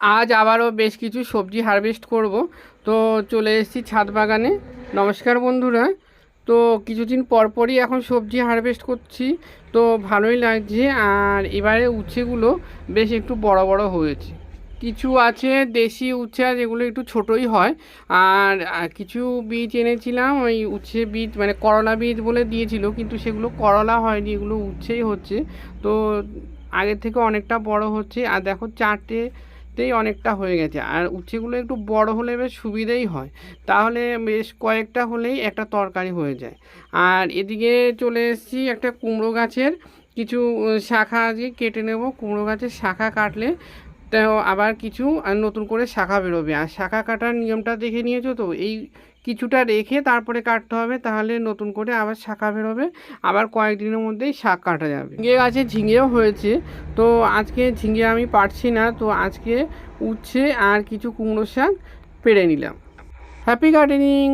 আজ আবারও বেশ কিছু সবজি হারভেস্ট করব। তো চলে এসেছি ছাদ বাগানে। নমস্কার বন্ধুরা। তো কিছুদিন পরপরই এখন সবজি হারভেস্ট করছি। তো ভালোই লাগছে। আর এবারে উচ্ছেগুলো বেশ একটু বড় বড় হয়েছে। কিছু আছে দেশি উচ্ছে যেগুলো একটু ছোটোই হয়। আর কিছু বীজ এনেছিলাম, ওই উচ্ছে বীজ মানে করলা বীজ বলে দিয়েছিল, কিন্তু সেগুলো করলা হয়নি, এগুলো উচ্ছেই হচ্ছে। তো আগের থেকে অনেকটা বড় হচ্ছে। আর দেখো চারটেতেই অনেকটা হয়ে গেছে। আর উচ্ছেগুলো একটু বড় হলে বেশ সুবিধেই হয়। তাহলে বেশ কয়েকটা হলেই একটা তরকারি হয়ে যায়। আর এদিকে চলে এসেছি একটা কুমড়ো গাছের। কিছু শাখা আজকে কেটে নেব। কুমড়ো গাছের শাখা কাটলে তো আবার কিছু, আর নতুন করে শাখা বেরোবে। আর শাখা কাটার নিয়মটা দেখে নিয়েছো তো? এই কিছুটা রেখে তারপরে কাটতে হবে, তাহলে নতুন করে আবার শাখা বেরোবে। আবার কয়েকদিনের মধ্যেই শাক কাটা যাবে। ঝিঙে গাছে ঝিঙেও হয়েছে। তো আজকে ঝিঙে আমি পারছি না, তো আজকে উচ্ছে আর কিছু কুমড়ো শাক পেড়ে নিলাম। Happy gardening